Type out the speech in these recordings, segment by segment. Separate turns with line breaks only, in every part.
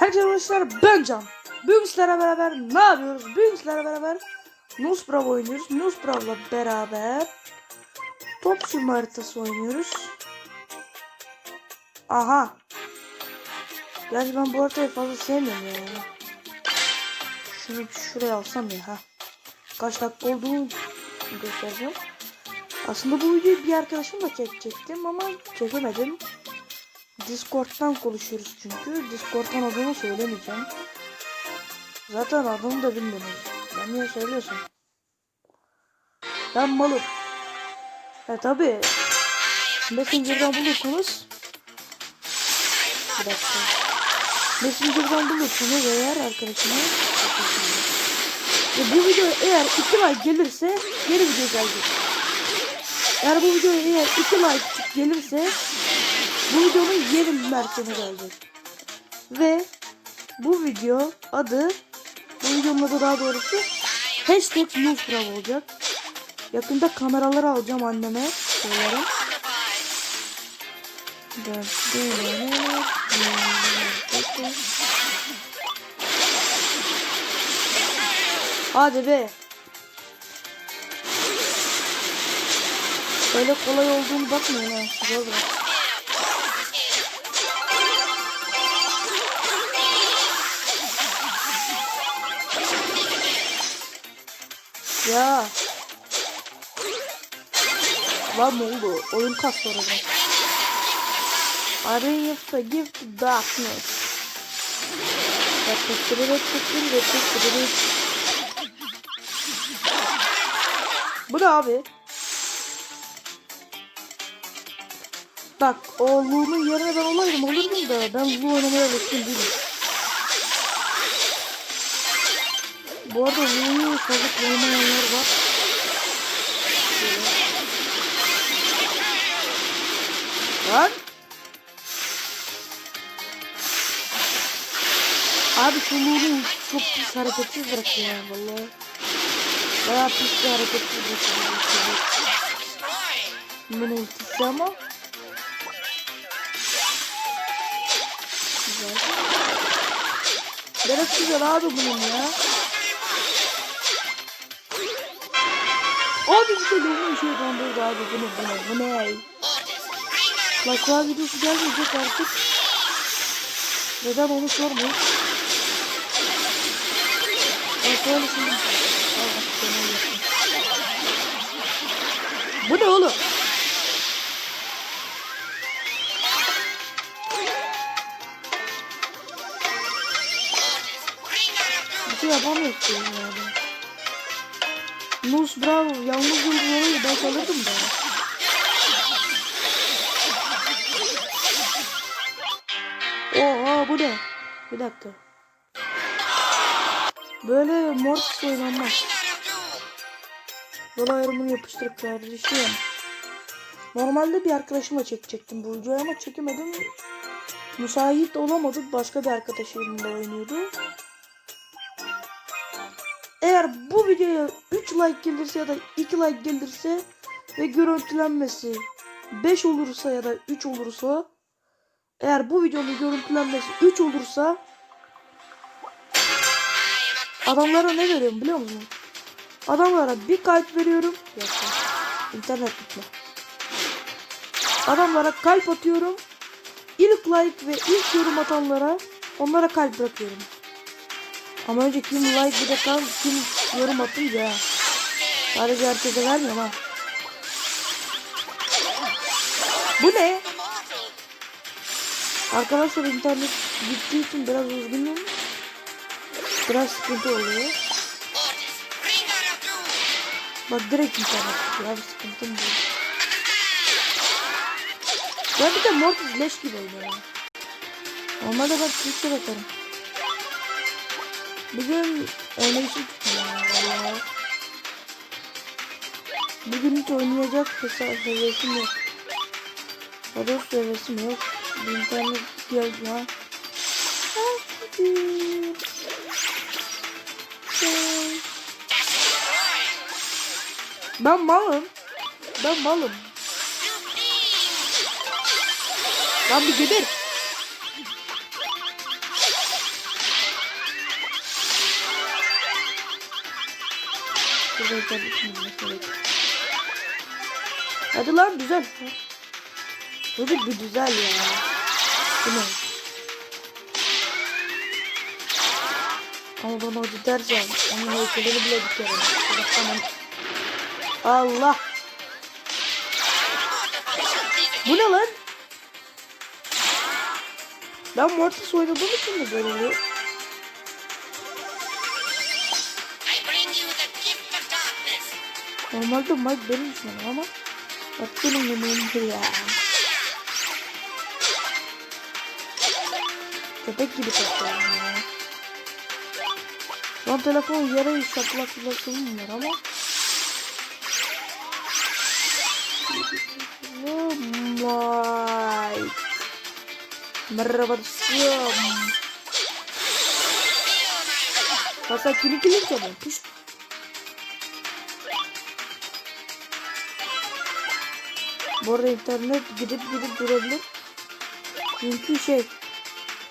Herkese arkadaşlar ben Can. Bugün sizlerle beraber ne yapıyoruz? Bugün sizlerle beraber Nusbrav oynuyoruz. Nusbrav'la beraber top sürme haritası oynuyoruz. Aha. Gerçi ben bu haritayı fazla sevmiyorum ya. Şunu şuraya alsam ya. Ha. Kaç dakika olduğunu göstereceğim. Aslında bu videoyu bir arkadaşımla çekecektim ama çekemedim. Discord'dan konuşuyoruz çünkü. Discord'dan adını söylemeyeceğim. Zaten adını da bilmiyorum. Ben niye söylüyorsun? Ben malım. E tabi. Messenger'dan bulursunuz. Bir dakika. Messenger'dan bulursunuz eğer arkadaşına. Ve bu video eğer 2 like gelirse geri video gelecek. Eğer bu video eğer 2 like gelirse bu videonun yeni versiyonu gelecek. Ve bu video adı bu videonun adı daha doğrusu hashtag Newsbravo olacak. Yakında kameraları alacağım anneme. Söylerim. Hadi be. Öyle kolay olduğunu bakmayın ha. Zor bırak. Ya. Lan ne oldu? Oyun orada. Are you forgive to darkness? Bu ne abi? Bak o Lu'nun yerine ben olaydım olurdum da ben Lu oynamaya alışkın değilim. Bu arada Lu'yu fazla kullanmayanlar var. Lan! Abi şu Lu'yu çok pis hareketsiz bırakıyor ya vallahi. Bayağı pis bir hareketsiz bırakıyor. Bunun ultisi ama güzel. Gerek güzel abi bunun ya. Abi bir de loğumun şey dondurdu abi bu ne bu ne bu ne? Lakva videosu gelmeyecek artık. Neden onu sormayın. Lakva şimdi. Bu ne oğlum? Bir şey yapamıyorsun yani. Nus bravo. Yalnız yıldız olayı ben alırdım da. Oha bu ne? Bir dakika. Böyle Mortis oynanmaz. Yol ayrımını yapıştırıp kardeşim. Normalde bir arkadaşımla çekecektim bu videoyu ama çekemedim. Müsait olamadık. Başka bir arkadaşımla oynuyordu. Eğer bu videoya 3 like gelirse ya da 2 like gelirse ve görüntülenmesi 5 olursa ya da 3 olursa eğer bu videonun görüntülenmesi 3 olursa adamlara ne veriyorum biliyor musun? Adamlara bir kalp veriyorum. İnternet gitme. Adamlara kalp atıyorum. İlk like ve ilk yorum atanlara onlara kalp bırakıyorum. Ama önce kim like bir kal kim yorum atınca. Sadece herkese vermiyorum ha. Bu ne? Arkadaşlar internet gittiği için biraz üzgünüm. Biraz sıkıntı oluyor. Bak direkt internet abi sıkıntım değil. Ben bir de Mortis leş gibi oynuyorum. Normalde ben Twitch'e bakarım. Bugün tutmuyor valla. Bugün hiç oynayacak hesap hevesim yok. Hados hevesim yok. Bir internet geldi ha. Ben malım. Ben malım. Lan bir geber. Gerek. Hadi lan güzel. Çocuk bir güzel ya. Bu? Ama bana o deterjan. Onun heykelini bile dikerim. Tamam. Allah. Bu ne lan? Ben Mortis oynadığım için mi böyle oluyor? Normalde Mike benim düşmanım ama bak benim yemeğimdir ya. Köpek gibi takıyorum ya. Şu an telefon yere şaplaklasım var ama. Oh my. Merhaba dostum. Masa kimi kilim? Piş. Bu arada internet gidip gidip durabilir. Çünkü şey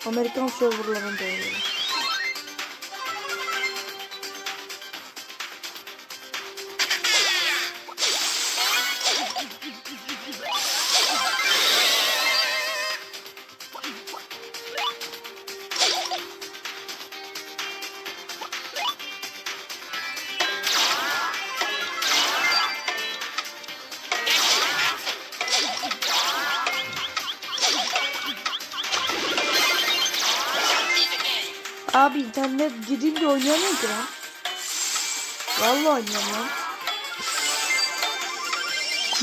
Amerikan serverlarında oynuyor. Abi internet gidince oynayamıyorum ki lan. Vallahi oynayamıyorum lan.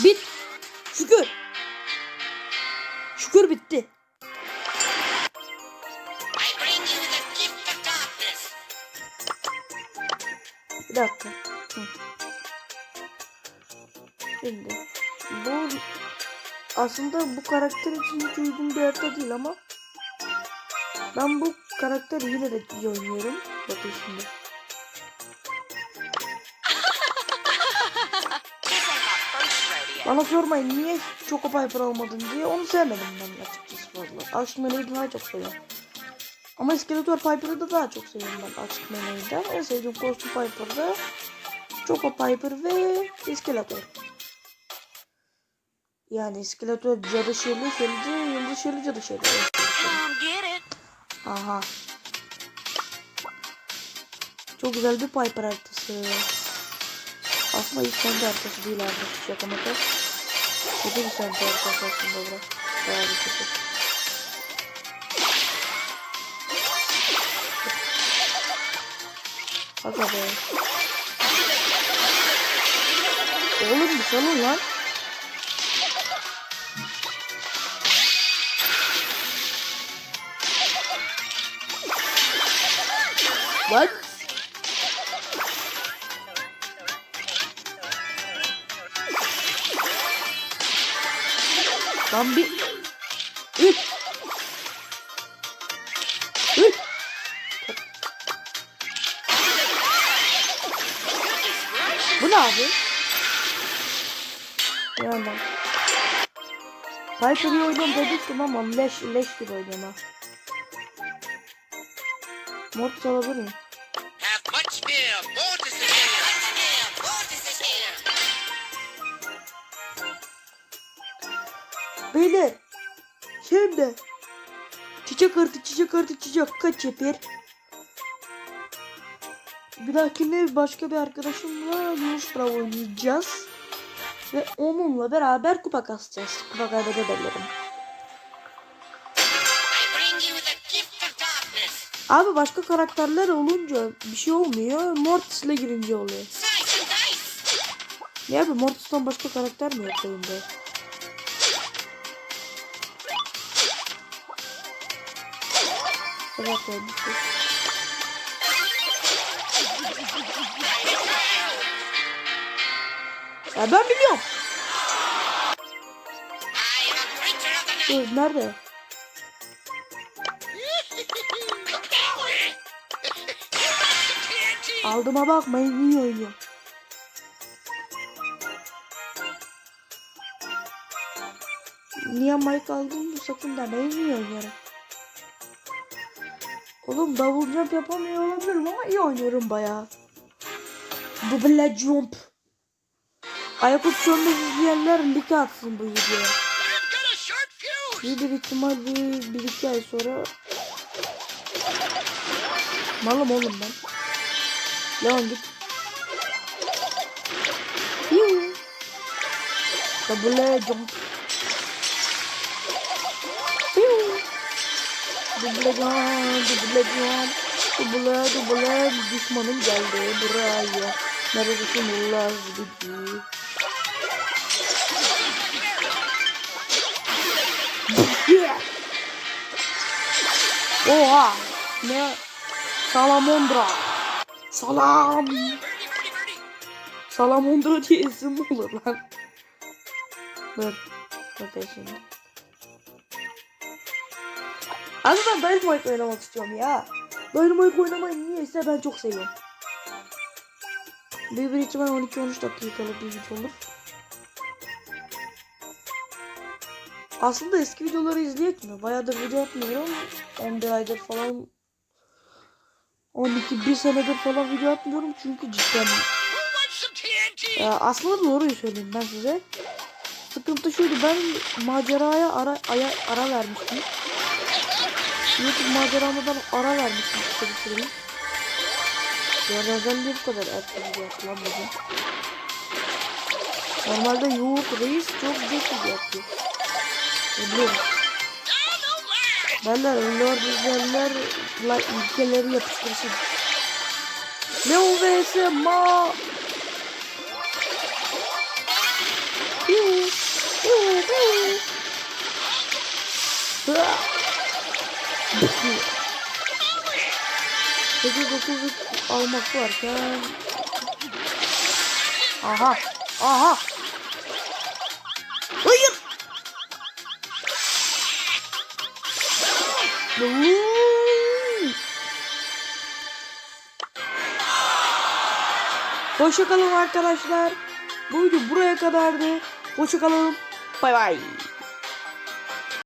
Bit. Şükür. Şükür bitti. Bir dakika. Şimdi bu aslında bu karakter için hiç uygun bir harita değil ama ben bu karakteri yine de iyi oynuyorum. Bakın şimdi. Bana sormayın niye Choco Piper almadın diye onu sevmedim ben açıkçası fazla. Açık Meneği daha çok seviyorum. Ama Skeletor Piper'ı da daha çok seviyorum ben Açık Meneği'den. En sevdiğim kostüm Piper'da Choco Piper ve Skeletor. Yani Skeletor cadı şerli şerli yıldız şerli cadı şerli. Aha. Çok güzel bir Piper haritası. Aslında hiç kendi haritası değil abi. Şaka maka. Kötü bir kendi haritası aslında bırak. Bayağı bir kötü. Hadi be. Oğlum bir salın lan. Lan. Lan bir... Üç. Üç. Bu ne abi? Yani. İyi oynuyorum dedik ama leş, leş gibi oynuyorum. Mortis alabilir miyim? Beyler. Şimdi. Çiçek artı çiçek artı çiçek kaç yapar? Bir dahakine başka bir arkadaşımla Bravo oynayacağız. Ve onunla beraber kupa kasacağız. Kupa kaybedebilirim. Abi başka karakterler olunca bir şey olmuyor. Mortis'le girince oluyor. Ne abi Mortis'ten başka karakter mi yok oyunda? Evet. Ya ben biliyorum. Dur nerede? Aldıma bakmayın iyi oynuyorum. Niye Mike aldın bu sakın demeyin iyi oynuyorum. Oğlum double jump yapamıyor olabilirim ama iyi oynuyorum bayağı. Double jump. Aykut Sönmez izleyenler like atsın bu videoya. Bir, bir ihtimal bir, bir iki ay sonra Malım oğlum ben. Devam git. Yuh. Double jump. Yuh. Double jump, double jump. Double, double. Düşmanım geldi buraya. Neredesin bizi? Yeah. Oha! Ne? Salamondra. Salam. Salamondra diye isim olur lan? Dur. Bakın şimdi. Abi ben Dynamite oynamak istiyorum ya. Dynamite oynamayı niyeyse ben çok seviyorum. Büyük bir ihtimal 12-13 dakikalık bir video olur. Aslında eski videoları izleyek mi? Bayağıdır video atmıyorum. 11 aydır falan 12 bir senedir falan video atmıyorum çünkü cidden ya aslında doğruyu söyleyeyim ben size. Sıkıntı şuydu ben maceraya ara aya, ara vermiştim. YouTube maceramadan ara vermiştim kısa bir süre. Yani özelliği bu kadar erken video bugün. Normalde yoğurt reis çok geç video yapıyor. Biliyorum. Derler Lord izleyenler like ülkeleri yapıştırsın. Leo vs Ma. Piu, piu. Hıa. Sekiz dokuzluk almak varken Aha aha Uuu. Hoşça kalın arkadaşlar. Bu video buraya kadardı. Hoşça kalın. Bay bay.